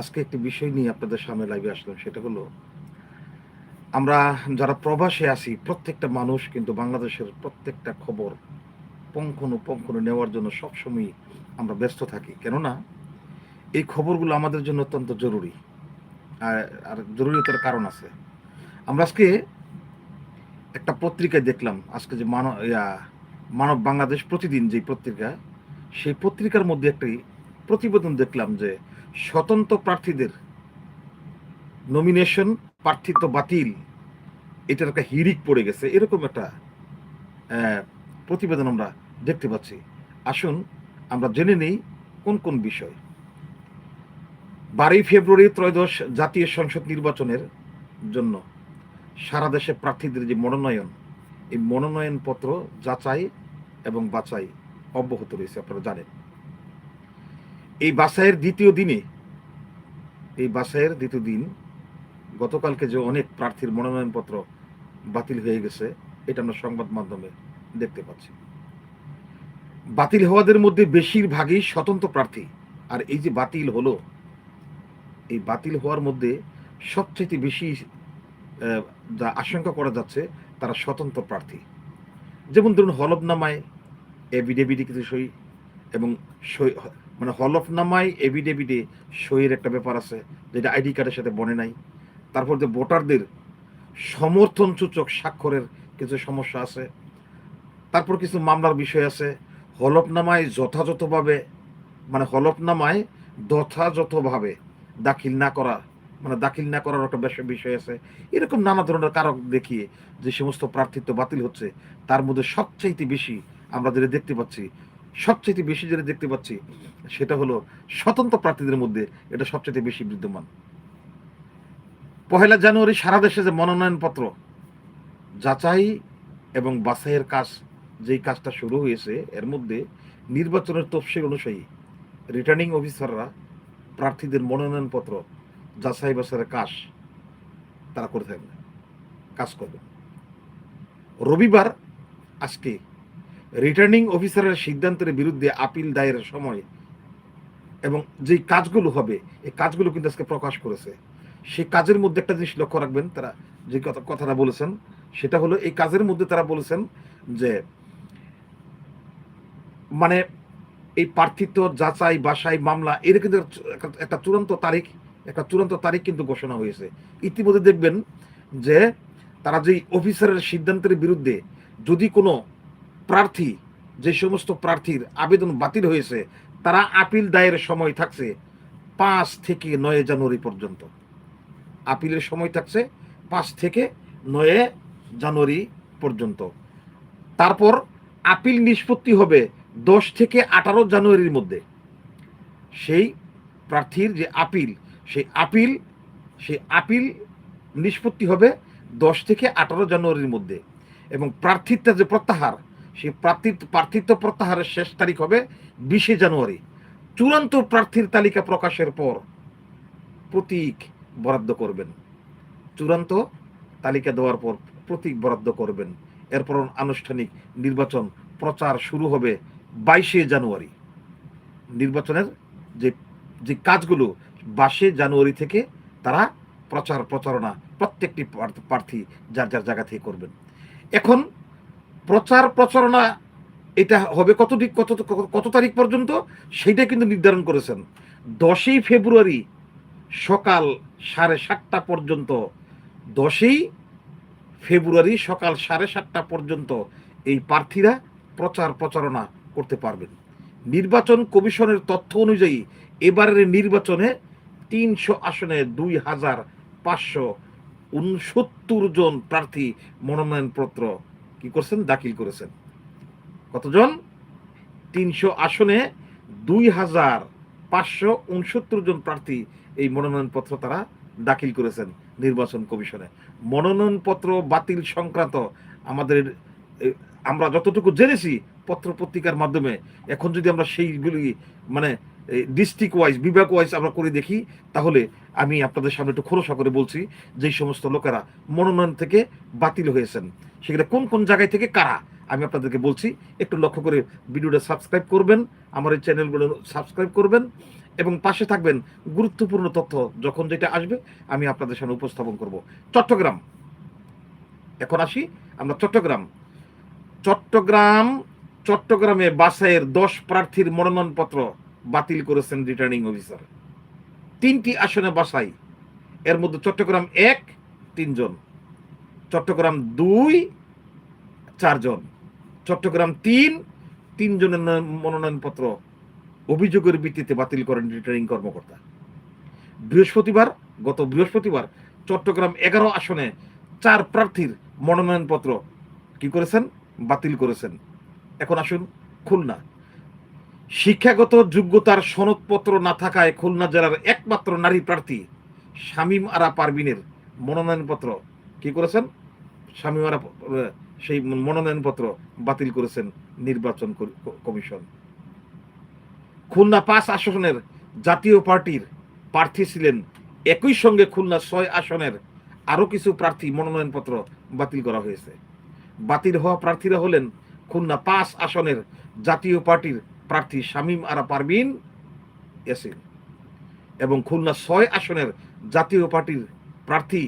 আজকে একটি বিষয় নিয়ে আপনাদের সামনে লাইভে আসলাম, সেটা হলো, আমরা যারা প্রবাসে আছি, প্রত্যেকটা মানুষ কিন্তু বাংলাদেশের প্রত্যেকটা খবর পঙ্খনু নেওয়ার জন্য সবসময় আমরা ব্যস্ত থাকি। কেননা, এই খবরগুলো আমাদের জন্য অত্যন্ত জরুরি। আর আর জরুরিতার কারণ আছে। আমরা আজকে একটা পত্রিকায় দেখলাম, আজকে যে মানব মানব বাংলাদেশ প্রতিদিন যে পত্রিকা, সেই পত্রিকার মধ্যে একটি প্রতিবেদন দেখলাম যে স্বতন্ত্র প্রার্থীদের নমিনেশন প্রার্থিত্ব বাতিল। এটার একটা হিরিক পড়ে গেছে। এরকম একটা প্রতিবেদন আমরা দেখতে পাচ্ছি। আসুন, আমরা জেনে নেই কোন কোন বিষয়। বারোই ফেব্রুয়ারি ত্রয়োদশ জাতীয় সংসদ নির্বাচনের জন্য সারা দেশে প্রার্থীদের যে মনোনয়ন, এই মনোনয়ন পত্র যাচাই এবং বাছাই অব্যাহত রয়েছে, আপনারা জানেন। এই বাছাইয়ের দ্বিতীয় দিনে, এই বাছাইয়ের দ্বিতীয় দিন, গতকালকে যে অনেক প্রার্থীর মনোনয়নপত্র বাতিল হয়ে গেছে, এটা আমরা সংবাদ মাধ্যমে দেখতে পাচ্ছি। বাতিল হওয়াদের মধ্যে বেশিরভাগই স্বতন্ত্র প্রার্থী। আর এই যে বাতিল হলো, এই বাতিল হওয়ার মধ্যে সবচেয়ে বেশি যা আশঙ্কা করা যাচ্ছে, তারা স্বতন্ত্র প্রার্থী। যেমন ধরুন হলফনামায় এভিডেভিডে কিছু সই এবং সই মানে হলফনামায় এভিডেভিডে সইয়ের একটা ব্যাপার আছে, যেটা আইডি কার্ডের সাথে বনে নাই। তারপর যে ভোটারদের সমর্থন সূচক স্বাক্ষরের কিছু সমস্যা আছে। তারপর কিছু মামলার বিষয় আছে। হলফনামায় যথাযথভাবে মানে হলফনামায় যথাযথভাবে দাখিল না করা মানে দাখিল না করার একটা বিষয় আছে। এরকম নানা ধরনের কারক দেখিয়ে যে সমস্ত প্রার্থিত্ব বাতিল হচ্ছে, তার মধ্যে সবচাইতে বেশি আমরা যেটা দেখতে পাচ্ছি সবচাইতে বেশি যেটা দেখতে পাচ্ছি, সেটা হলো স্বতন্ত্র প্রার্থীদের মধ্যে এটা সবচেয়ে বেশি বিদ্যমান। পহেলা জানুয়ারি সারা দেশে যে মনোনয়নপত্র, যাচাই এবং বাছাইয়ের কাজ, যেই কাজটা শুরু হয়েছে, এর মধ্যে নির্বাচনের তফসিল অনুযায়ী রিটার্নিং অফিসাররা প্রার্থীদের মনোনয়নপত্র, যাচাই বাছাইয়ের কাজ তারা করে থাকবে কাজ করবে রবিবার আজকে রিটার্নিং অফিসারের সিদ্ধান্তের বিরুদ্ধে আপিল দায়েরের সময় এবং যেই কাজগুলো হবে, এই কাজগুলো কিন্তু আজকে প্রকাশ করেছে। সেই কাজের মধ্যে একটা জিনিস লক্ষ্য রাখবেন, তারা যে কথা কথাটা বলেছেন, সেটা হলো এই কাজের মধ্যে তারা বলেছেন যে মানে এই প্রার্থিত্ব যাচাই, বাসাই, মামলা, এর কিন্তু একটা- চূড়ান্ত তারিখ, একটা চূড়ান্ত তারিখ কিন্তু ঘোষণা হয়েছে। ইতিমধ্যে দেখবেন যে, তারা যে অফিসারের সিদ্ধান্তের বিরুদ্ধে যদি কোনো প্রার্থী, যে সমস্ত প্রার্থীর আবেদন বাতিল হয়েছে, তারা আপিল দায়ের সময় থাকছে পাঁচ থেকে নয় জানুয়ারি পর্যন্ত। আপিলের সময় থাকছে পাঁচ থেকে নয় জানুয়ারি পর্যন্ত। তারপর আপিল নিষ্পত্তি হবে দশ থেকে আঠারো জানুয়ারির মধ্যে। সেই প্রার্থীর যে আপিল, সেই আপিল সেই আপিল নিষ্পত্তি হবে দশ থেকে আঠারো জানুয়ারির মধ্যে। এবং প্রার্থিত্ব যে প্রত্যাহার সেই প্রার্থিত্ব প্রার্থিত্ব প্রত্যাহারের শেষ তারিখ হবে বিশে জানুয়ারি। চূড়ান্ত প্রার্থীর তালিকা প্রকাশের পর প্রতীক বরাদ্দ করবেন। চূড়ান্ত তালিকা দেওয়ার পর প্রতীক বরাদ্দ করবেন। এরপর আনুষ্ঠানিক নির্বাচন প্রচার শুরু হবে বাইশে জানুয়ারি। নির্বাচনের যে যে কাজগুলো বাইশে জানুয়ারি থেকে তারা প্রচার প্রচারণা প্রত্যেকটি প্রার্থী যার যার জায়গা থেকে করবেন। এখন প্রচার প্রচারণা এটা হবে কত দিক কত কত তারিখ পর্যন্ত? সেইটা কিন্তু নির্ধারণ করেছেন। দশই ফেব্রুয়ারি সকাল সাড়ে সাতটা পর্যন্ত। দশই ফেব্রুয়ারি সকাল সাড়ে সাতটা পর্যন্ত এই প্রার্থীরা প্রচার প্রচারণা করতে পারবেন। নির্বাচন কমিশনের তথ্য অনুযায়ী এবারের নির্বাচনে তিনশো আসনে দুই হাজার পাঁচশো উনসত্তর জন প্রার্থী মনোনয়নপত্র কি করছেন? দাখিল করেছেন। কতজন? তিনশো আসনে দুই হাজার পাঁচশো উনসত্তর জন প্রার্থী এই মনোনয়নপত্র তারা দাখিল করেছেন নির্বাচন কমিশনে। মনোনয়নপত্র বাতিল সংক্রান্ত আমাদের আমরা যতটুকু জেনেছি পত্র পত্রিকার মাধ্যমে, এখন যদি আমরা সেইগুলি মানে ডিস্ট্রিক্ট ওয়াইজ বিভাগ ওয়াইজ আমরা করে দেখি, তাহলে আমি আপনাদের সামনে একটু খোলসা করে বলছি যেই সমস্ত লোকেরা মনোনয়ন থেকে বাতিল হয়েছেন। সেখানে কোন কোন জায়গায় থেকে কারা, আমি আপনাদেরকে বলছি, একটু লক্ষ্য করে ভিডিওটা সাবস্ক্রাইব করবেন, আমার এই চ্যানেলগুলো সাবস্ক্রাইব করবেন, এবং পাশে থাকবেন গুরুত্বপূর্ণ তথ্য যখন যেটা আসবে, আমি আপনাদের সামনে উপস্থাপন করব। চট্টগ্রাম। এখন আসি, আমরা চট্টগ্রাম। চট্টগ্রাম, চট্টগ্রামে বাসাইয়ের দশ প্রার্থীর মনোনয়নপত্র। বাতিল করেছেন রিটার্নিং অফিসার তিনটি আসনে বাসাই। এর মধ্যে চট্টগ্রাম এক, তিনজন। চট্টগ্রাম দুই, চারজন। চট্টগ্রাম তিন, তিনজনের মনোনয়নপত্র অভিযোগের ভিত্তিতে বাতিল করেন রিটার্নিং কর্মকর্তা। বৃহস্পতিবার, গত বৃহস্পতিবার চট্টগ্রাম এগারো আসনে চার প্রার্থীর মনোনয়নপত্র কি করেছেন? বাতিল করেছেন। এখন আসুন খুলনা। শিক্ষাগত যোগ্যতার সনদপত্র না থাকায় খুলনা জেলার একমাত্র নারী প্রার্থী শামীম আরা পারবিনের মনোনয়নপত্র কি করেছেন? শামীম আরা, সেই মনোনয়নপত্র বাতিল করেছেন নির্বাচন কমিশন। খুলনা পাঁচ আসনের জাতীয় পার্টির প্রার্থী ছিলেন। একই সঙ্গে খুলনা ছয় আসনের আরও কিছু প্রার্থী মনোনয়নপত্র বাতিল করা হয়েছে। বাতিল হওয়া প্রার্থীরা হলেন খুলনা পাঁচ আসনের জাতীয় পার্টির প্রার্থী শামীম আরা পারবিন ইয়াসিন এবং খুলনা ছয় আসনের জাতীয় পার্টির প্রার্থী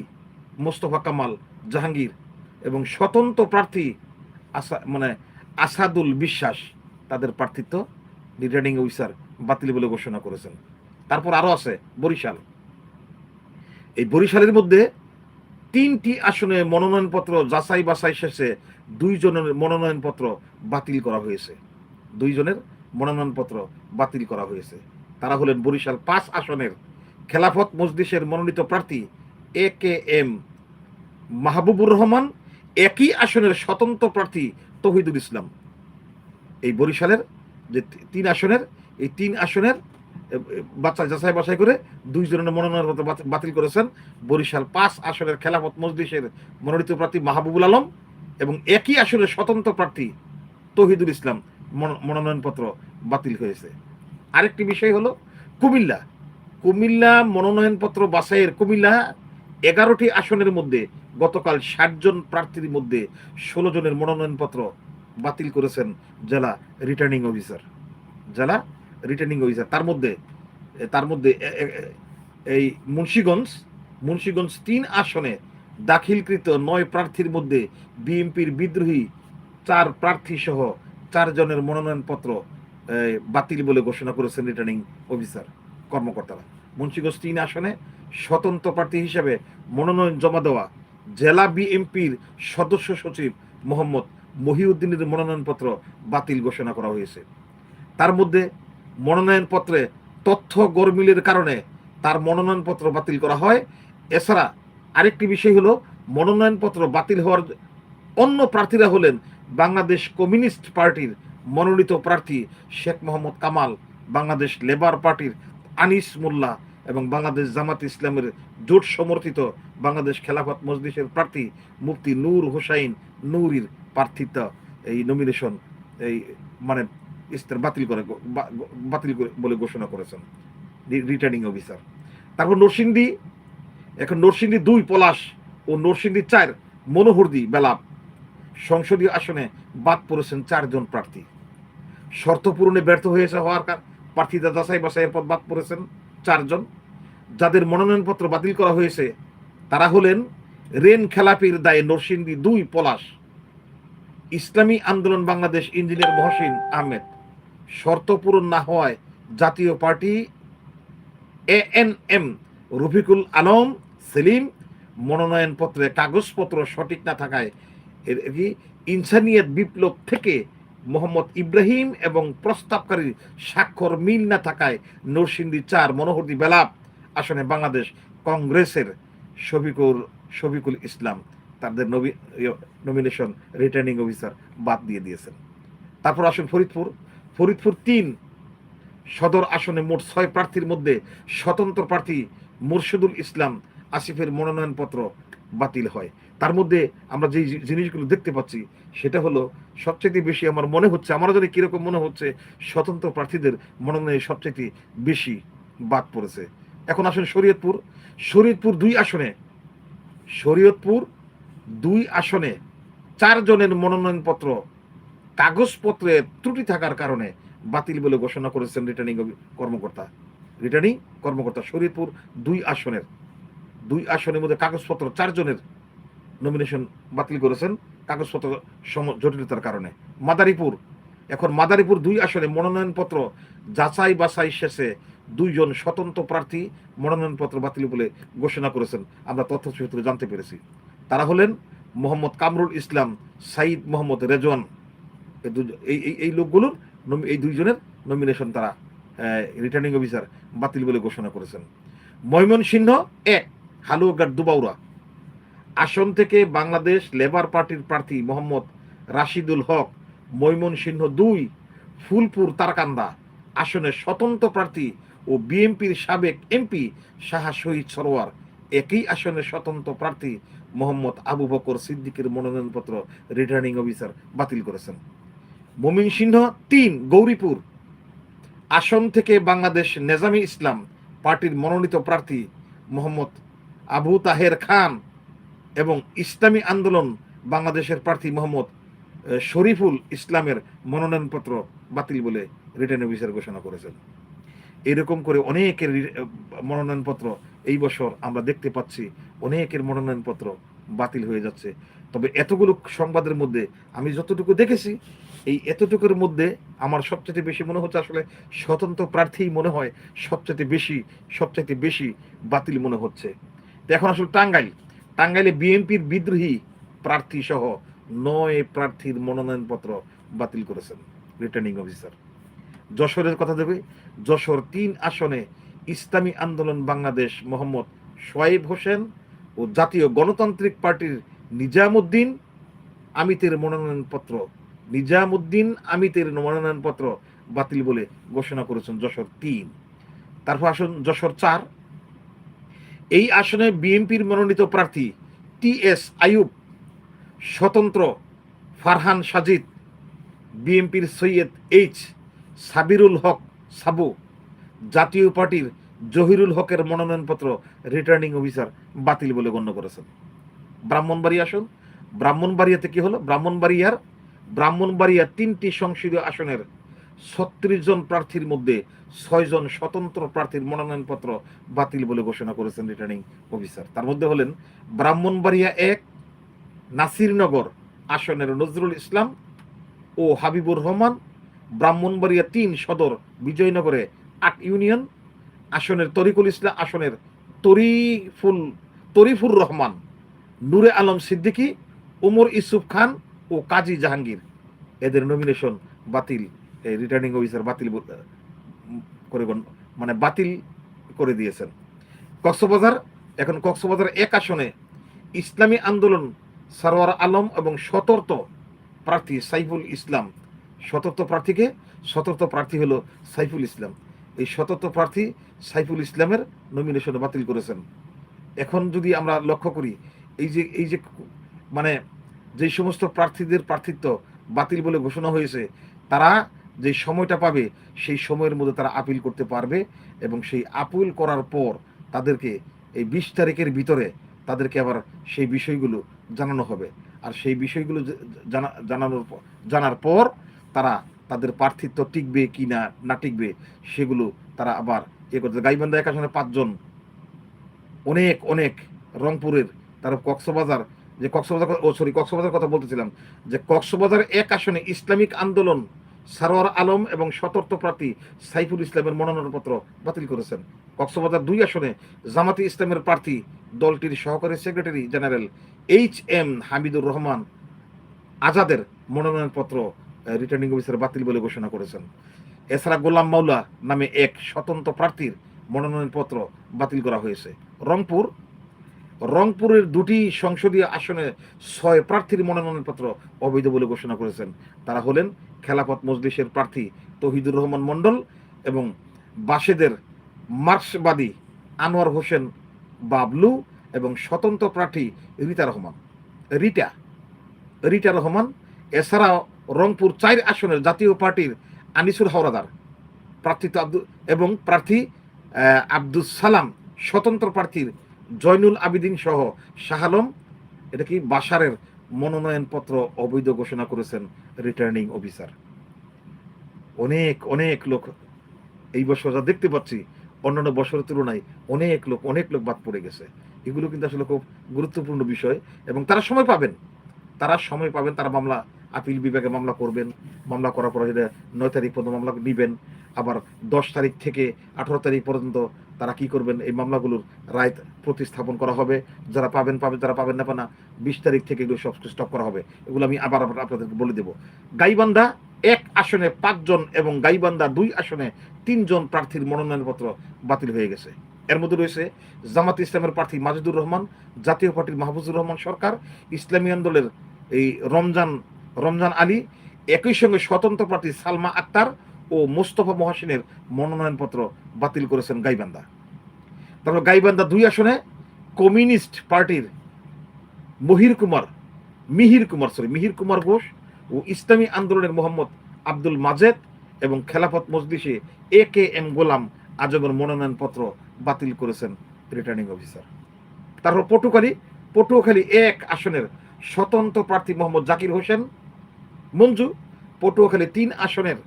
মোস্তফা কামাল জাহাঙ্গীর এবং স্বতন্ত্র প্রার্থী আসা মানে আসাদুল বিশ্বাস তাদের প্রার্থিত্ব রিটার্নিং অফিসার বাতিল বলে ঘোষণা করেছেন। তারপর আরও আছে বরিশাল। এই বরিশালের মধ্যে তিনটি আসনে মনোনয়নপত্র যাচাই বাছাই শেষে দুইজনের মনোনয়নপত্র বাতিল করা হয়েছে। দুইজনের মনোনয়নপত্র বাতিল করা হয়েছে। তারা হলেন বরিশাল পাঁচ আসনের খেলাফত মজলিসের মনোনীত প্রার্থী A K M Mahbubur Rahman, একই আসনের স্বতন্ত্র প্রার্থী তহিদুল ইসলাম। এই বরিশালের যে তিন আসনের, এই তিন আসনের বাচ্চা যাচাই বাছাই করে দুইজনের মনোনয়নপত্র বাতি- বাতিল করেছেন বরিশাল পাঁচ আসনের খেলাফত মজলিসের মনোনীত প্রার্থী মাহবুবুল আলম এবং একই আসনের স্বতন্ত্র প্রার্থী তহিদুল ইসলাম। মনোনয়নপত্র বাতিল হয়েছে। আরেকটি বিষয় হলো, কুমিল্লা। কুমিল্লা মনোনয়নপত্র বাছাইয়ের কুমিল্লা এগারোটি আসনের মধ্যে গতকাল ষাটজন প্রার্থীর মধ্যে ষোলো জনের মনোনয়নপত্র বাতিল করেছেন জেলা রিটার্নিং অফিসার জেলা রিটার্নিং অফিসার তার মধ্যে তার মধ্যে এই মুন্সীগঞ্জ মুন্সীগঞ্জ তিন আসনে দাখিলকৃত নয় প্রার্থীর মধ্যে বিএনপির বিদ্রোহী চার প্রার্থী সহ চারজনের মনোনয়নপত্র বাতিল বলে ঘোষণা করেছেন রিটার্নিং অফিসার, কর্মকর্তারা। মুন্সীগঞ্জ তিন আসনে স্বতন্ত্র প্রার্থী হিসেবে মনোনয়ন জমা দেওয়া জেলা বিএমপির সদস্য সচিব মোহাম্মদ মহিউদ্দিনের মনোনয়নপত্র বাতিল ঘোষণা করা হয়েছে। তার মধ্যে মনোনয়নপত্রে তথ্য গরমিলের কারণে তার মনোনয়নপত্র বাতিল করা হয়। এছাড়া আরেকটি বিষয় হলো, মনোনয়নপত্র বাতিল হওয়ার অন্য প্রার্থীরা হলেন বাংলাদেশ কমিউনিস্ট পার্টির মনোনীত প্রার্থী শেখ মোহাম্মদ কামাল, বাংলাদেশ লেবার পার্টির আনিস মোল্লা এবং বাংলাদেশ জামাত ইসলামের জোট সমর্থিত বাংলাদেশ খেলাফত মজলিসের প্রার্থী মুফতি নূর হোসাইন নূরির প্রার্থিতা এই নমিনেশন এই মানে ইস্তার বাতিল করে বাতিল বলে ঘোষণা করেছেন রিটার্নিং অফিসার তারপর নরসিংদী, এখন নরসিংদী দুই পলাশ ও নরসিংদী চার মনোহরদি বেলাপ সংসদীয় আসনে বাদ পড়েছেন চারজন প্রার্থী। শর্ত পূরণে ব্যর্থ হয়েছে হওয়ার প্রার্থীরা যাচাই বাছাইয়ের পর বাদ পড়েছেন চারজন। যাদের মনোনয়নপত্র বাতিল করা হয়েছে, তারা হলেন রেন খেলাপির দায়ে নরসিংদী দুই পলাশ, ইসলামী আন্দোলন বাংলাদেশ ইঞ্জিনিয়ার মহসিন আহমেদ। শর্ত পূরণ না হওয়ায় Jatiya Party A N M Rafiqul Alam Selim মনোনয়নপত্রে কাগজপত্র সঠিক না থাকায় ইনসানিয়ত বিপ্লব থেকে মোহাম্মদ ইব্রাহিম এবং প্রস্তাবকারীর স্বাক্ষর মিল না থাকায় নরসিংদী চার, মনোহরদি বেলাপ আসনে বাংলাদেশ কংগ্রেসের শফিকুর, শফিকুল ইসলাম, তাদের নমিনেশন রিটার্নিং অফিসার বাদ দিয়ে দিয়েছেন। তারপর আসুন ফরিদপুর। ফরিদপুর তিন, সদর আসনে মোট ছয় প্রার্থীর মধ্যে স্বতন্ত্র প্রার্থী মুর্শিদুল ইসলাম আসিফের মনোনয়নপত্র বাতিল হয়। তার মধ্যে আমরা যে জিনিসগুলো দেখতে পাচ্ছি, সেটা হলো সবচেয়ে বেশি আমার মনে হচ্ছে আমার যদি কীরকম মনে হচ্ছে, স্বতন্ত্র প্রার্থীদের মনোনয়ন সবচেয়ে বেশি বাদ পড়েছে। এখন আসুন শরীয়তপুর। শরীয়তপুর দুই আসনে, শরীয়তপুর দুই আসনে চারজনের মনোনয়নপত্র, কাগজপত্রে ত্রুটি থাকার কারণে বাতিল বলে ঘোষণা করেছেন রিটার্নিং কর্মকর্তা। রিটার্নিং কর্মকর্তা শরীরপুর দুই আসনের দুই আসনের মধ্যে কাগজপত্র চারজনের নমিনেশন বাতিল করেছেন কাগজপত্র সম- জটিলতার কারণে। মাদারীপুর, এখন মাদারীপুর দুই আসনে মনোনয়নপত্র যাচাই বাছাই শেষে দুইজন স্বতন্ত্র প্রার্থী মনোনয়নপত্র বাতিল বলে ঘোষণা করেছেন। আমরা তথ্য সূত্রে জানতে পেরেছি। তারা হলেন মোহাম্মদ কামরুল ইসলাম, সাইদ মোহাম্মদ রেজওয়ান। এই এই লোকগুলোর এই দুইজনের নমিনেশন তারা রিটার্নিং অফিসার বাতিল বলে ঘোষণা করেছেন। ময়মনসিংহ এক হালুয়াঘাট দুবাউরা। আসন থেকে বাংলাদেশ লেবার পার্টির প্রার্থী মোহাম্মদ রাশিদুল হক, ময়মনসিংহ দুই, ফুলপুর তারকান্দা আসনের স্বতন্ত্র প্রার্থী ও বিএনপির সাবেক এমপি শাহা শহীদ সরোয়ার। একই আসনের স্বতন্ত্র প্রার্থী মোহাম্মদ আবু বকর সিদ্দিকের মনোনয়নপত্র রিটার্নিং অফিসার বাতিল করেছেন। মমিন সিংহ তিন, গৌরীপুর আসন থেকে বাংলাদেশ নেজামি ইসলাম পার্টির মনোনীত প্রার্থী মোহাম্মদ আবু তাহের খান এবং ইসলামী আন্দোলন বাংলাদেশের প্রার্থী মোহাম্মদ শরীফুল ইসলামের মনোনয়নপত্র বাতিল বলে রিটার্ন অফিসার ঘোষণা করেছেন। এরকম করে অনেকের মনোনয়নপত্র এই বছর আমরা দেখতে পাচ্ছি, অনেকের মনোনয়নপত্র বাতিল হয়ে যাচ্ছে। তবে এতগুলো সংবাদের মধ্যে আমি যতটুকু দেখেছি, এই এতটুকুর মধ্যে আমার সবচেয়ে বেশি মনে হচ্ছে আসলে স্বতন্ত্র প্রার্থী মনে হয় সবচেয়ে বেশি সবচেয়ে বেশি বাতিল মনে হচ্ছে। এখন আসলে টাঙ্গাইল টাঙ্গাইলে বিএনপির বিদ্রোহী প্রার্থী সহ নয় প্রার্থীর মনোনয়নপত্র বাতিল করেছেন রিটার্নিং অফিসার যশোরের কথা দেবে, যশোর তিন আসনে ইসলামী আন্দোলন বাংলাদেশ মোহাম্মদ সোয়াইব হোসেন ও জাতীয় গণতান্ত্রিক পার্টির নিজামুদ্দিন আমিতের মনোনয়নপত্র। নিজামুদ্দিন আমিতের মনোনয়নপত্র বাতিল বলে ঘোষণা করেছেন যশোর তিন। তারপর আসন যশোর চার। এই আসনে বিএনপির মনোনীত প্রার্থী টি এস আইয়ুব, স্বতন্ত্র ফারহান সাজিদ, বিএনপির সৈয়দ এইচ সাবিরুল হক সাবু, জাতীয় পার্টির জহিরুল হকের মনোনয়নপত্র রিটার্নিং অফিসার বাতিল বলে গণ্য করেছেন। ব্রাহ্মণবাড়ি আসন। ব্রাহ্মণবাড়িয়াতে কি হলো? ব্রাহ্মণবাড়িয়ার ব্রাহ্মণবাড়িয়া তিনটি সংসদীয় আসনের ছত্রিশ জন প্রার্থীর মধ্যে ছয়জন স্বতন্ত্র প্রার্থীর মনোনয়নপত্র বাতিল বলে ঘোষণা করেছেন রিটার্নিং অফিসার তার মধ্যে হলেন ব্রাহ্মণবাড়িয়া এক, নাসিরনগর আসনের নজরুল ইসলাম ও হাবিবুর রহমান, ব্রাহ্মণবাড়িয়া তিন সদর বিজয়নগরে আট ইউনিয়ন, আসনের তরিকুল ইসলাম আসনের তরিফুল, তরিফুর রহমান, নূরে আলম সিদ্দিকী, ওমর ইসুফ খান ও কাজী জাহাঙ্গীর। এদের নমিনেশন বাতিল। রিটার্নিং অফিসার বাতিল করে মানে বাতিল করে দিয়েছেন। কক্সবাজার এখন কক্সবাজার এক আসনে ইসলামী আন্দোলন, সারোয়ার আলম এবং সতর্ক প্রার্থী সাইফুল ইসলাম। সতর্ক প্রার্থীকে সতর্ক প্রার্থী হলো সাইফুল ইসলাম। এই সতর্ক প্রার্থী সাইফুল ইসলামের নমিনেশন বাতিল করেছেন। এখন যদি আমরা লক্ষ্য করি, এই যে এই যে মানে যে সমস্ত প্রার্থীদের প্রার্থিত্ব বাতিল বলে ঘোষণা হয়েছে, তারা যে সময়টা পাবে, সেই সময়ের মধ্যে তারা আপিল করতে পারবে এবং সেই আপিল করার পর তাদেরকে এই বিশ তারিখের ভিতরে তাদেরকে আবার সেই বিষয়গুলো জানানো হবে। আর সেই বিষয়গুলো জানা, জানানোর জানার পর তারা তাদের প্রার্থিত্ব টিকবে কি না না টিকবে সেগুলো তারা আবার এ করতে গাইবান্ধা এক আসনে পাঁচজন, অনেক অনেক রংপুরের, তার কক্সবাজার, যে কক্সবাজার ও সরি কক্সবাজার কথা বলতেছিলাম, যে কক্সবাজার এক আসনে ইসলামিক আন্দোলন সারোয়ার আলম এবং সতর্ক প্রার্থী সাইফুল ইসলামের মনোনয়নপত্র বাতিল করেছেন। কক্সবাজার দুই আসনে জামাতি ইসলামের প্রার্থী দলটির সহকারী secretary general H M Hamidur Rahman আজাদের মনোনয়নপত্র রিটার্নিং অফিসার বাতিল বলে ঘোষণা করেছেন। এছাড়া গোলাম মাওলা নামে এক স্বতন্ত্র প্রার্থীর মনোনয়নপত্র বাতিল করা হয়েছে। রংপুর রংপুরের দুটি সংসদীয় আসনে ছয় প্রার্থীর মনোনয়নপত্র অবৈধ বলে ঘোষণা করেছেন। তারা হলেন খেলাফত মজলিসের প্রার্থী তহিদুর রহমান মণ্ডল এবং বাসেদের মার্ক্সবাদী আনোয়ার হোসেন বাবলু এবং স্বতন্ত্র প্রার্থী রিতা রহমান। রিটা রিটা রহমান এছাড়াও রংপুর চার আসনের জাতীয় পার্টির আনিসুর হাওরাদার, প্রার্থিত আব্দুল এবং প্রার্থী আব্দুল সালাম স্বতন্ত্র প্রার্থীর জয়নুল আবিদিন সহ শাহ আলম এটা কি বাসারের মনোনয়নপত্র অবৈধ ঘোষণা করেছেন রিটার্নিং অফিসার? অনেক অনেক লোক এই বছর যা দেখতে পাচ্ছি, অন্যান্য বছরের তুলনায় অনেক লোক অনেক লোক বাদ পড়ে গেছে। এগুলো কিন্তু আসলে খুব গুরুত্বপূর্ণ বিষয় এবং তারা সময় পাবেন। তারা সময় পাবেন, তারা মামলা, আপিল বিভাগে মামলা করবেন। মামলা করার পরে নয় তারিখ পর্যন্ত মামলা নিবেন। আবার দশ তারিখ থেকে আঠারো তারিখ পর্যন্ত তারা কি করবেন? এই মামলাগুলোর রায় প্রতিস্থাপন করা হবে। যারা পাবেন পাবেন, যারা পাবেন না পানা বিশ তারিখ থেকে এগুলো সব স্টপ করা হবে। এগুলো আমি আবার আপনাদেরকে বলে দেবো। গাইবান্ধা এক আসনে পাঁচজন এবং গাইবান্ধা দুই আসনে তিনজন প্রার্থীর মনোনয়নপত্র বাতিল হয়ে গেছে। এর মধ্যে রয়েছে জামাত ইসলামের প্রার্থী মাজিদুর রহমান, জাতীয় পার্টির মাহফুজুর রহমান সরকার, ইসলামী আন্দোলনের এই রমজান রমজান আলী, একই সঙ্গে স্বতন্ত্র প্রার্থী সালমা আক্তার ও মোস্তফা মহাসিনের মনোনয়নপত্র বাতিল করেছেন গাইবান্ধা। তারপর গাইবান্ধা দুই আসনে কমিউনিস্ট পার্টির মহির কুমার, মিহির কুমার সরি মিহির কুমার ঘোষ ও ইসলামী আন্দোলনের মোহাম্মদ আব্দুল মাজেদ এবং খেলাফত মজলিসে এ কে এম গোলাম আজমের মনোনয়নপত্র বাতিল করেছেন রিটার্নিং অফিসার তারপর পটুখালী পটুয়াখালী এক আসনের স্বতন্ত্র প্রার্থী মোহাম্মদ জাকির হোসেন। মঞ্জু, পটুয়াখালী তিন আসনের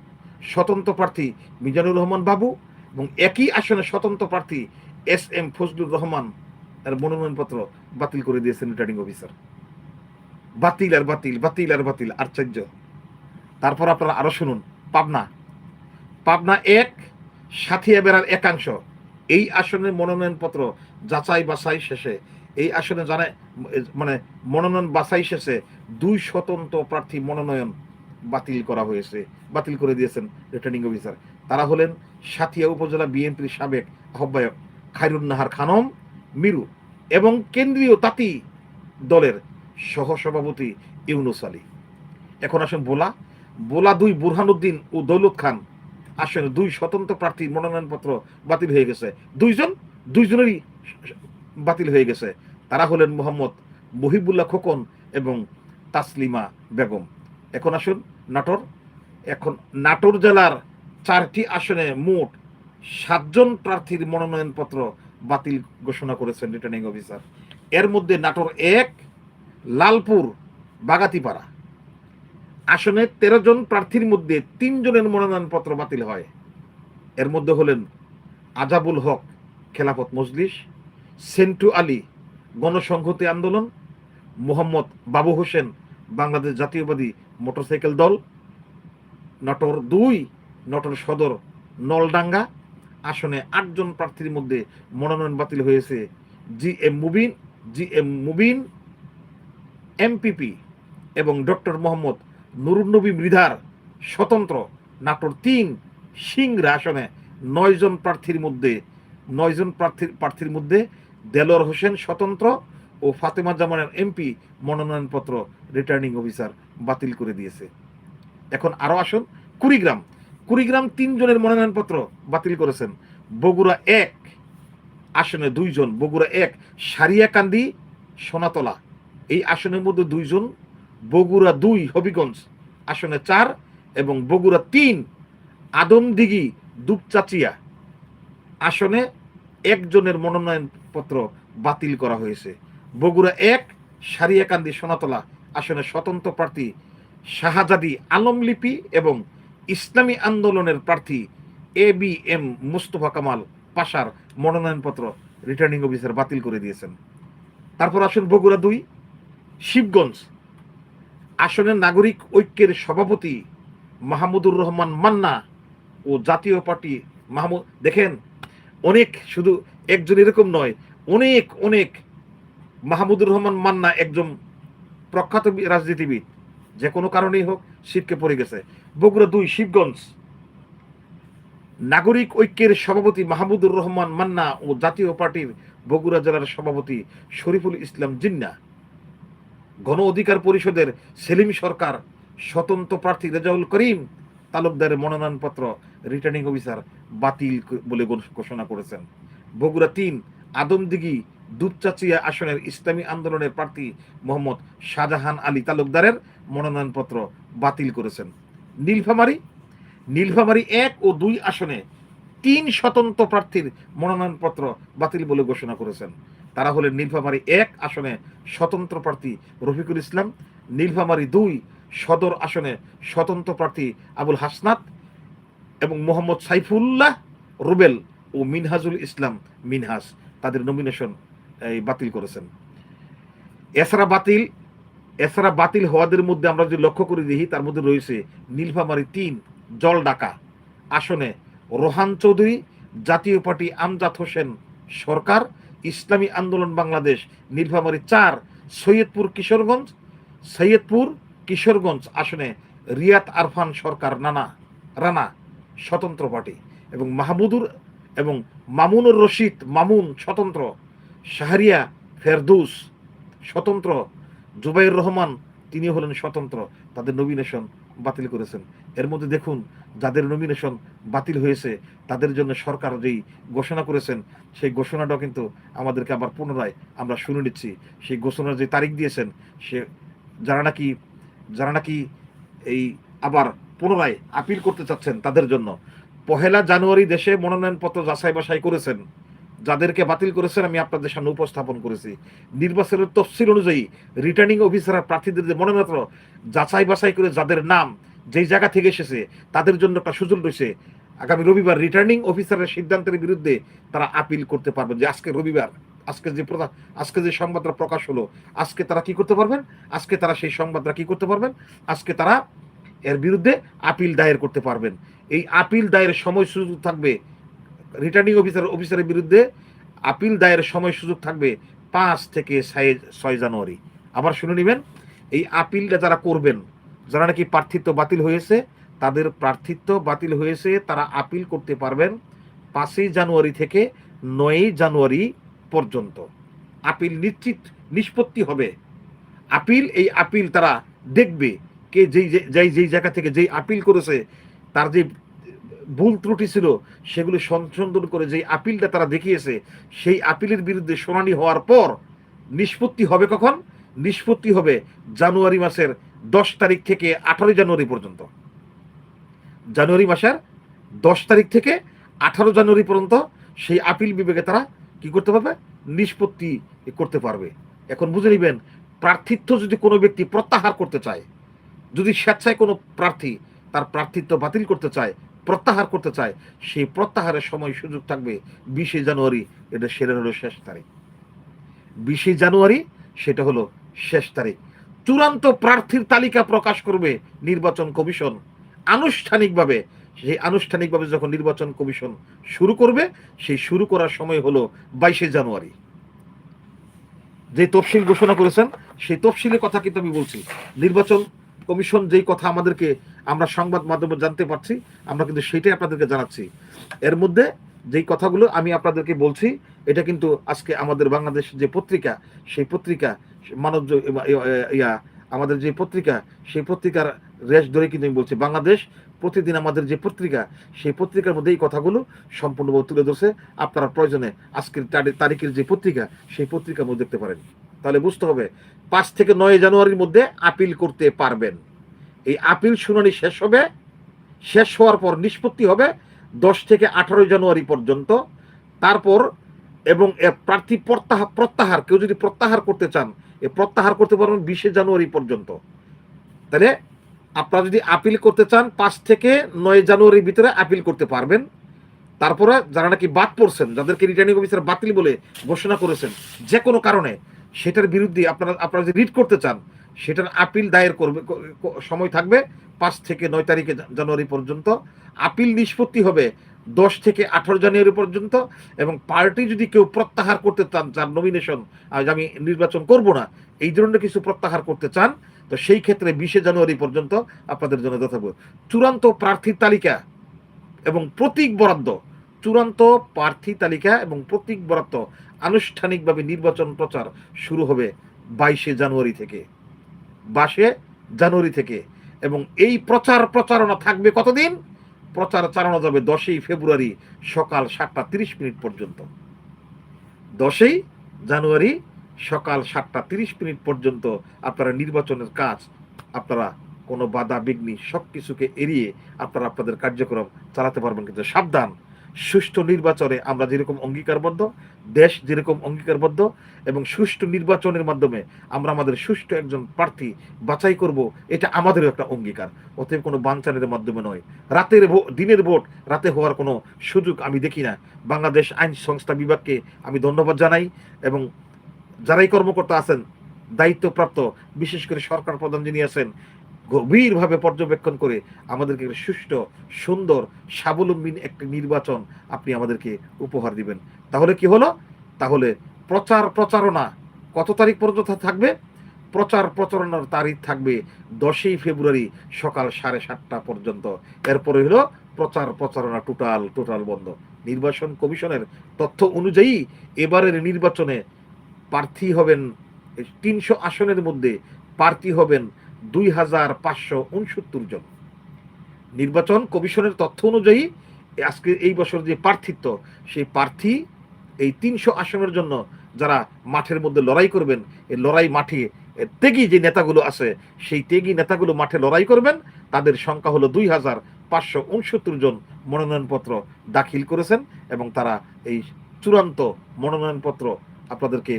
স্বতন্ত্র প্রার্থী মিজানুর রহমান বাবু এবং একই আসনে স্বতন্ত্র প্রার্থী এস এম ফজলুর রহমান এর মনোনয়নপত্র বাতিল করে দিয়েছেন রিটার্নিং অফিসার। বাতিল আর বাতিল বাতিল আর বাতিল, আশ্চর্য। তারপর আপনারা আরও শুনুন, পাবনা। পাবনা এক, সাথিয়া বেড়ার একাংশ। এই আসনের মনোনয়নপত্র যাচাই বাছাই শেষে, এই আসনে জানে মানে মনোনয়ন বাছাই শেষে দুই স্বতন্ত্র প্রার্থী মনোনয়ন বাতিল করা হয়েছে, বাতিল করে দিয়েছেন রিটার্নিং অফিসার তারা হলেন সাথিয়া উপজেলা বিএনপির সাবেক আহ্বায়ক খায়রুন নাহার খানম, মিরু এবং কেন্দ্রীয় তাঁতি দলের সহসভাপতি ইউনুস আলী। এখন আসেন বোলা। বোলা দুই বুরহানুদ্দিন ও দৌলত খান আসেন, দুই স্বতন্ত্র প্রার্থীর মনোনয়নপত্র বাতিল হয়ে গেছে। দুইজন, দুইজনেরই বাতিল হয়ে গেছে। তারা হলেন মোহাম্মদ মহিবুল্লাহ খোকন এবং তাসলিমা বেগম। এখন আসুন নাটোর। এখন নাটোর জেলার চারটি আসনে মোট সাতজন প্রার্থীর মনোনয়নপত্র বাতিল ঘোষণা করেছেন রিটার্নিং অফিসার এর মধ্যে নাটোর এক, লালপুর, বাগাতিপাড়া। আসনে তেরো জন প্রার্থীর মধ্যে তিনজনের মনোনয়নপত্র বাতিল হয়। এর মধ্যে হলেন আজাবুল হক, খেলাফত মজলিস, সেন্টু আলী, গণসংহতি আন্দোলন, মোহাম্মদ বাবু হোসেন বাংলাদেশ জাতীয়বাদী মোটরসাইকেল দল, নটর দুই, নটর সদর নলডাঙ্গা। আসনে আটজন প্রার্থীর মধ্যে মনোনয়ন বাতিল হয়েছে। G M Mubin, G M Mubin MPP এবং ডক্টর মোহাম্মদ নুরুন্নবী মৃধার স্বতন্ত্র নাটোর তিন সিংরা আসনে নয়জন প্রার্থীর মধ্যে নয়জন প্রার্থীর প্রার্থীর মধ্যে দেলোয়ার হোসেন স্বতন্ত্র ও ফাতেমা জামানের এমপি মনোনয়নপত্র রিটার্নিং অফিসার বাতিল করে দিয়েছে। এখন আরও আসুন, কুড়িগ্রাম। কুড়িগ্রাম তিনজনের মনোনয়নপত্র বাতিল করেছেন। বগুড়া এক, আসনে দুইজন। বগুড়া এক, সারিয়াকান্দি, সোনাতলা। এই আসনের মধ্যে দুইজন, বগুড়া দুই, হবিগঞ্জ। আসনে চার এবং বগুড়া তিন, আদমদিঘি, দুপচাচিয়া। আসনে একজনের মনোনয়নপত্র বাতিল করা হয়েছে। বগুড়া এক, সারিয়াকান্দি, সোনাতলা আসনে স্বতন্ত্র প্রার্থী শাহজাদি আলমলিপি এবং ইসলামী আন্দোলনের প্রার্থী A B M Mustafa Kamal পাশার মনোনয়নপত্র রিটার্নিং অফিসার বাতিল করে দিয়েছেন। তারপর আসুন বগুড়া দুই, শিবগঞ্জ। আসনের নাগরিক ঐক্যের সভাপতি মাহমুদুর রহমান মান্না ও জাতীয় পার্টি মাহমুদ দেখেন, অনেক শুধু একজন এরকম নয়, অনেক অনেক মাহমুদুর রহমান মান্না একজন প্রখ্যাত রাজনীতিবিদ। যে কোনো কারণেই হোক শীতকে পড়ে গেছে। বগুড়া দুই, শিবগঞ্জ। নাগরিক ঐক্যের সভাপতি মাহমুদুর রহমান মান্না ও জাতীয় পার্টির বগুড়া জেলার সভাপতি শরীফুল ইসলাম জিন্না। গণ অধিকার পরিষদের সেলিম সরকার, স্বতন্ত্র প্রার্থী রেজাউল করিম তালুকদারের মনোনয়নপত্র রিটার্নিং অফিসার বাতিল বলে ঘোষণা করেছেন। বগুড়া তিন, আদমদিঘি দুধচাচিয়া আসনের ইসলামী আন্দোলনের প্রার্থী মোহাম্মদ শাহজাহান আলী তালুকদারের মনোনয়নপত্র বাতিল করেছেন। নীলফামারী নীলফামারী এক ও দুই আসনে তিন স্বতন্ত্র প্রার্থীর মনোনয়নপত্র বাতিল বলে ঘোষণা করেছেন। তারা হলেন নীলফামারী এক আসনে স্বতন্ত্র প্রার্থী রফিকুল ইসলাম, নীলফামারী দুই সদর আসনে স্বতন্ত্র প্রার্থী আবুল হাসনাত এবং মোহাম্মদ সাইফুল্লাহ রুবেল ও মিনহাজুল ইসলাম মিনহাজ। তাদের নমিনেশন এই বাতিল করেছেন। এছাড়া বাতিল এছাড়া বাতিল হওয়াদের মধ্যে আমরা যদি লক্ষ্য করে দেখি, তার মধ্যে রয়েছে নীলফামারী তিন, জল ডাকা আসনে রোহান চৌধুরী, জাতীয় পার্টি আমজাদ হোসেন সরকার, ইসলামী আন্দোলন বাংলাদেশ, নীলফামারী চার, সৈয়দপুর কিশোরগঞ্জ সৈয়দপুর কিশোরগঞ্জ আসনে রিয়াত আরফান সরকার নানা, রানা, স্বতন্ত্র পার্টি এবং মাহমুদুর এবং মামুনুর রশিদ মামুন স্বতন্ত্র শাহরিয়া ফেরদৌস স্বতন্ত্র, জুবাইর রহমান তিনি হলেন স্বতন্ত্র, তাদের নমিনেশন বাতিল করেছেন। এর মধ্যে দেখুন, যাদের নমিনেশন বাতিল হয়েছে, তাদের জন্য সরকার যেই ঘোষণা করেছেন, সেই ঘোষণাটাও কিন্তু আমাদেরকে আবার পুনরায় আমরা শুনে নিচ্ছি। সেই ঘোষণার যে তারিখ দিয়েছেন, সে যারা নাকি যারা নাকি এই আবার পুনরায় আপিল করতে চাচ্ছেন তাদের জন্য, পহেলা জানুয়ারি দেশে মনোনয়নপত্র যাচাই বাছাই করেছেন যাদেরকে বাতিল করেছেন, আমি আপনাদের সামনে উপস্থাপন করেছি। নির্বাচনের তফসিল অনুযায়ী রিটার্নিং অফিসার প্রার্থীদের যে মনোনয়নপত্র যাচাই বাছাই করে যাদের নাম যেই জায়গা থেকে এসেছে, তাদের জন্য একটা সুযোগ রয়েছে। আগামী রবিবার রিটার্নিং অফিসারের সিদ্ধান্তের বিরুদ্ধে তারা আপিল করতে পারবেন যে আজকে রবিবার, আজকে যে আজকে যে সংবাদটা প্রকাশ হলো, আজকে তারা কি করতে পারবেন? আজকে তারা সেই সংবাদটা কি করতে পারবেন? আজকে তারা এর বিরুদ্ধে আপিল দায়ের করতে পারবেন। এই আপিল দায়ের সময় সুযোগ থাকবে রিটার্নিং অফিসার অফিসারের বিরুদ্ধে আপিল দায়ের সময় সুযোগ থাকবে পাঁচ থেকে ছয় জানুয়ারি। আবার শুনে নেবেন, এই আপিলটা যারা করবেন, যারা নাকি প্রার্থিত্ব বাতিল হয়েছে, তাদের প্রার্থিত্ব বাতিল হয়েছে, তারা আপিল করতে পারবেন পাঁচই জানুয়ারি থেকে নয়ই জানুয়ারি পর্যন্ত। আপিল নিশ্চিত, নিষ্পত্তি হবে। আপিল এই আপিল তারা দেখবে, কে যেই যেই যেই জায়গা থেকে যেই আপিল করেছে, তার যে ভুল ত্রুটি ছিল, সেগুলি সংশোধন করে যেই আপিলটা তারা দেখিয়েছে, সেই আপিলের বিরুদ্ধে শুনানি হওয়ার পর নিষ্পত্তি হবে কখন? নিষ্পত্তি হবে জানুয়ারি মাসের দশ তারিখ থেকে আঠারোই জানুয়ারি পর্যন্ত। জানুয়ারি মাসের দশ তারিখ থেকে আঠারো জানুয়ারি পর্যন্ত সেই আপিল বিভাগে তারা কি করতে পারবে? নিষ্পত্তি করতে পারবে। এখন বুঝে নেবেন, প্রার্থিত্ব যদি কোনো ব্যক্তি প্রত্যাহার করতে চায়, যদি স্বেচ্ছায় কোনো প্রার্থী তার প্রার্থিত্ব বাতিল করতে চায় প্রত্যাহার করতে চায়, সেই প্রত্যাহারের সময় সুযোগ থাকবে বিশে জানুয়ারি, এটা সেটা হলো শেষ তারিখ। বিশে জানুয়ারি, সেটা হলো শেষ তারিখ। চূড়ান্ত প্রার্থীর তালিকা প্রকাশ করবে নির্বাচন কমিশন। আনুষ্ঠানিকভাবে, সেই আনুষ্ঠানিকভাবে যখন নির্বাচন কমিশন শুরু করবে, সেই শুরু করার সময় হলো বাইশে জানুয়ারি। যে তফসিল ঘোষণা করেছেন, সেই তফসিলের কথা কিন্তু আমি বলছি। নির্বাচন কমিশন যেই কথা আমাদেরকে আমরা সংবাদ মাধ্যমে জানতে পারছি, আমরা কিন্তু সেটাই আপনাদেরকে জানাচ্ছি। এর মধ্যে যেই কথাগুলো আমি আপনাদেরকে বলছি, এটা কিন্তু আজকে আমাদের বাংলাদেশ যে পত্রিকা, সেই পত্রিকা, মানব ইয়া, আমাদের যে পত্রিকা, সেই পত্রিকার রেশ ধরে কিন্তু আমি বলছি, বাংলাদেশ প্রতিদিন আমাদের যে পত্রিকা, সেই পত্রিকার মধ্যে এই কথাগুলো সম্পূর্ণভাবে তুলে ধরছে। আপনারা প্রয়োজনে আজকের তারিখের যে পত্রিকা, সেই পত্রিকার মধ্যে দেখতে পারেন। তাহলে বুঝতে হবে, পাঁচ থেকে নয় জানুয়ারির মধ্যে আপিল করতে পারবেন। এই আপিল শুনানি শেষ হবে, শেষ হওয়ার পর নিষ্পত্তি হবে দশ থেকে আঠারোই জানুয়ারি পর্যন্ত। তারপর এবং প্রার্থী প্রত্যাহার প্রত্যাহার, কেউ যদি প্রত্যাহার করতে চান, এ প্রত্যাহার করতে পারবেন বিশে জানুয়ারি পর্যন্ত। তাহলে আপনারা যদি আপিল করতে চান, পাঁচ থেকে নয় জানুয়ারির ভিতরে আপিল করতে পারবেন। তারপরে যারা নাকি বাদ পড়ছেন, যাদেরকে রিটার্নিং অফিসার বাতিল বলে ঘোষণা করেছেন যে কোনো কারণে, সেটার বিরুদ্ধে আপনারা আপনারা যদি রিড করতে চান, সেটার আপিল দায়ের করবে সময় থাকবে পাঁচ থেকে নয় তারিখে জানুয়ারি পর্যন্ত। আপিল নিষ্পত্তি হবে দশ থেকে আঠারো জানুয়ারি পর্যন্ত এবং পার্টি যদি কেউ প্রত্যাহার করতে চান, যার নমিনেশন আমি নির্বাচন করব না, এই ধরনের কিছু প্রত্যাহার করতে চান তো সেই ক্ষেত্রে বিশে জানুয়ারি পর্যন্ত আপনাদের জন্য যথাব চূড়ান্ত প্রার্থীর তালিকা এবং প্রতীক বরাদ্দ। চূড়ান্ত প্রার্থী তালিকা এবং প্রতীক বরাদ্দ আনুষ্ঠানিকভাবে নির্বাচন প্রচার শুরু হবে বাইশে জানুয়ারি থেকে। বাইশে জানুয়ারি থেকে। এবং এই প্রচার প্রচারণা থাকবে কতদিন? প্রচার চালানো যাবে দশই ফেব্রুয়ারি সকাল সাতটা তিরিশ মিনিট পর্যন্ত। দশই জানুয়ারি সকাল সাতটা তিরিশ মিনিট পর্যন্ত আপনারা নির্বাচনের কাজ, আপনারা কোনো বাধা, বিঘ্নি সব কিছুকে এড়িয়ে আপনারা আপনাদের কার্যক্রম চালাতে পারবেন। কিন্তু সাবধান, সুষ্ঠু নির্বাচনে আমরা যেরকম অঙ্গীকারবদ্ধ, দেশ যেরকম অঙ্গীকারবদ্ধ এবং সুষ্ঠু নির্বাচনের মাধ্যমে আমরা আমাদের সুষ্ঠু একজন প্রার্থী বাছাই করব, এটা আমাদেরও একটা অঙ্গীকার। অতএব কোনো বানচালের মাধ্যমে নয়। রাতের দিনের ভোট রাতে হওয়ার কোনো সুযোগ আমি দেখি না। বাংলাদেশ আইন সংস্থা বিভাগকে আমি ধন্যবাদ জানাই এবং যারাই কর্মকর্তা আছেন, দায়িত্বপ্রাপ্ত, বিশেষ করে সরকার প্রধান যিনি আছেন, গভীরভাবে পর্যবেক্ষণ করে আমাদেরকে সুষ্ঠু, সুন্দর, স্বাবলম্বী একটি নির্বাচন আপনি আমাদেরকে উপহার দিবেন। তাহলে কি হলো? তাহলে প্রচার প্রচারণা কত তারিখ পর্যন্ত থাকবে? প্রচার প্রচারণার তারিখ থাকবে দশই ফেব্রুয়ারি সকাল সাড়ে সাতটা পর্যন্ত। এরপরে হলো প্রচার প্রচারণা টোটাল টোটাল বন্ধ। নির্বাচন কমিশনের তথ্য অনুযায়ী এবারের নির্বাচনে প্রার্থী হবেন, তিনশো আসনের মধ্যে প্রার্থী হবেন দুই হাজার পাঁচশো উনসত্তর জন। নির্বাচন কমিশনের তথ্য অনুযায়ী আজকে এই বছর যে প্রার্থিত্ব, সেই প্রার্থী এই তিনশো আসনের জন্য যারা মাঠের মধ্যে লড়াই করবেন, এই লড়াই মাঠে তেগি যে নেতাগুলো আছে, সেই তেগি নেতাগুলো মাঠে লড়াই করবেন। তাদের সংখ্যা হলো দুই হাজার পাঁচশো উনসত্তর জন মনোনয়নপত্র দাখিল করেছেন এবং তারা এই চূড়ান্ত মনোনয়নপত্র আপনাদেরকে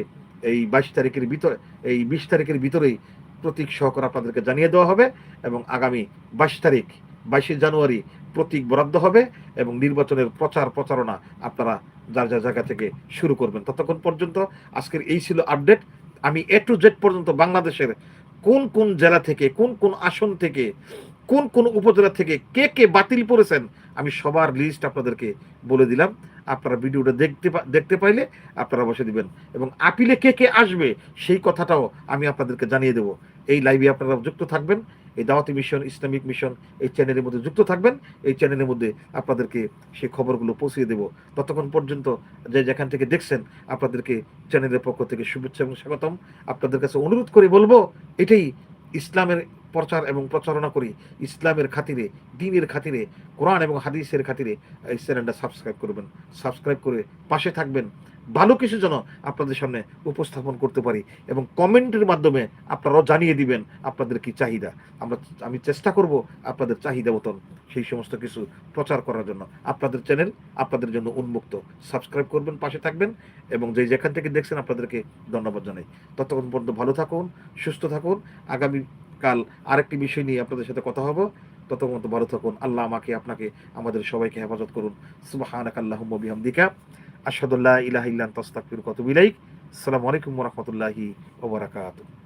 এই বাইশ তারিখের ভিতরে এই বিশ তারিখের ভিতরেই প্রতীক সহকারে আপনাদেরকে জানিয়ে দেওয়া হবে এবং আগামী বাইশ তারিখ, বাইশে জানুয়ারি প্রতীক বরাদ্দ হবে এবং নির্বাচনের প্রচার প্রচারণা আপনারা যার যার জায়গা থেকে শুরু করবেন। ততক্ষণ পর্যন্ত আজকের এই ছিল আপডেট। আমি এ টু জেড পর্যন্ত বাংলাদেশের কোন কোন জেলা থেকে, কোন কোন আসন থেকে, কোন কোন উপজেলা থেকে কে কে বাতিল করেছেন আমি সবার লিস্ট আপনাদেরকে বলে দিলাম। আপনারা ভিডিওটা দেখতে দেখতে পাইলে আপনারা বসে দিবেন। এবং আপিলে কে কে আসবে সেই কথাটাও আমি আপনাদেরকে জানিয়ে দেব। এই লাইভে আপনারা যুক্ত থাকবেন। এই দাওয়াতি মিশন, ইসলামিক মিশন এই চ্যানেলের মধ্যে যুক্ত থাকবেন। এই চ্যানেলের মধ্যে আপনাদেরকে সেই খবরগুলো পৌঁছিয়ে দেব। ততক্ষণ পর্যন্ত যে যেখান থেকে দেখছেন, আপনাদেরকে চ্যানেলের পক্ষ থেকে শুভেচ্ছা এবং স্বাগতম। আপনাদের কাছে অনুরোধ করে বলব, এটাই ইসলামের প্রচার এবং প্রচারণা করি ইসলামের খাতিরে, দিনের খাতিরে, কোরআন এবং হাদিসের খাতিরে, এই চ্যানেলটা সাবস্ক্রাইব করবেন। সাবস্ক্রাইব করে পাশে থাকবেন। ভালো কিছু যেন আপনাদের সামনে উপস্থাপন করতে পারি এবং কমেন্টের মাধ্যমে আপনারাও জানিয়ে দিবেন আপনাদের কি চাহিদা। আমরা, আমি চেষ্টা করব আপনাদের চাহিদা মতন সেই সমস্ত কিছু প্রচার করার জন্য। আপনাদের চ্যানেল আপনাদের জন্য উন্মুক্ত। সাবস্ক্রাইব করবেন, পাশে থাকবেন এবং যে যেখান থেকে দেখছেন আপনাদেরকে ধন্যবাদ জানাই। ততক্ষণ পর্যন্ত ভালো থাকুন, সুস্থ থাকুন। আগামী কাল আরেকটি বিষয় নিয়ে আপনাদের সাথে কথা হবে। ততক্ষণ ভালো থাকুন। আল্লাহ আমাকে, আপনাকে, আমাদের সবাইকে হেফাজত করুন। সুবহানাক আল্লাহুম্মা বিহামদিকা। আশহাদু ইলাহ ইল্লান তস্তাকুর কতবিলাইক আসসালামু আলাইকুম রহমতুল্লাহি রাহমাতুল্লাহি ওয়া বারাকাতুহু।